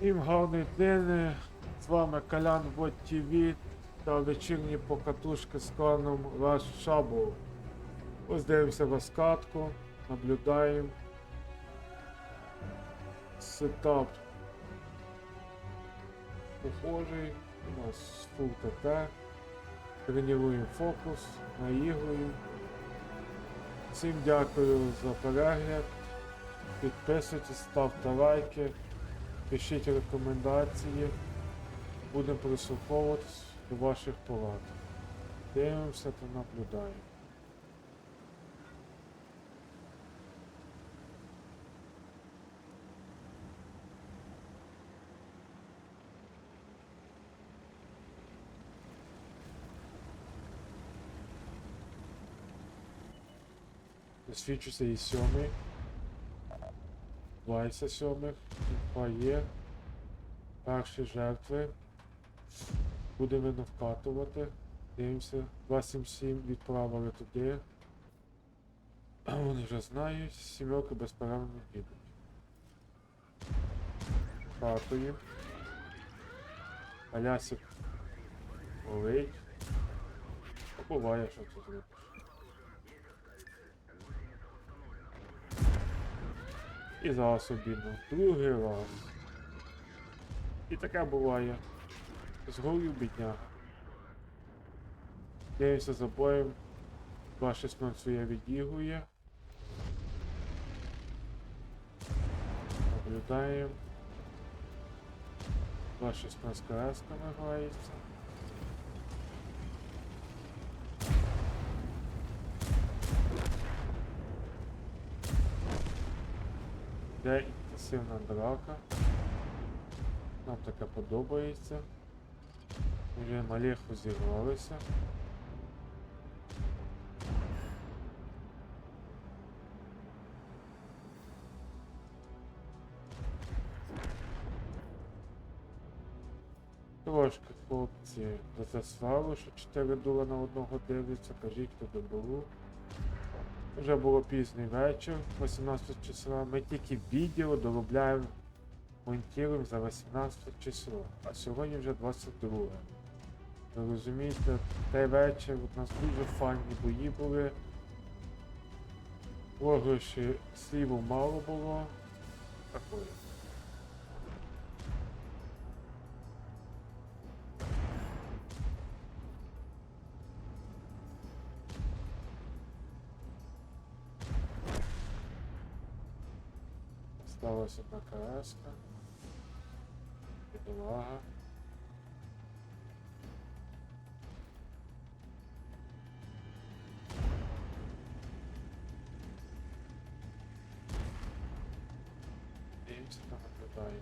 Всім гарної днини. З вами Колян Бот ТВ та вечірні покатушки з кланом Rush Shadow. Ось дивимося розкатку, наблюдаємо. Сетап похожий. У нас Full ТТ. Тренуємо фокус, наігруємо. Всім дякую за перегляд. Підписуйтесь, ставте лайки, пишіть рекомендації. Будемо прислуховуватись до ваших порад. Дивимося та наблюдаємо. Засвідчується і сьомий. Лайся сьомих. Інфа є. Перші жертви. Будемо видно вкатувати. Дивимося. 277 відправили туди. Вони вже знають. Сімерки безперервно їдуть. Вкатуємо. Алясик болить. Буває, що це зробиш. І зараз обідно. Другий раз. І таке буває. Згорів бідняга. Дивимося за боєм. 2.16 своє відігує. Наблюдаємо. 2.16 КС намагається. Де інтенсивна драка. Нам таке подобається. Вже малеху зірвалися. Трошки, хлопці, за це славу, що 4 дула на одного дивляться, кажіть, хто добру. Вже було пізній вечір, 18 числа. Ми тільки відео доробляємо, монтуємо за 18 число, а сьогодні вже 22. Ви розумієте, той вечір у нас дуже файні бої були. Програші сліву мало було. Такое. Сталася одна та наблюдаю.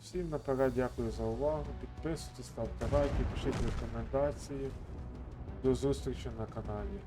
Всім наперед дякую за увагу. Підписуйтесь, ставте лайки, пишіть рекомендації. До зустрічі на каналі.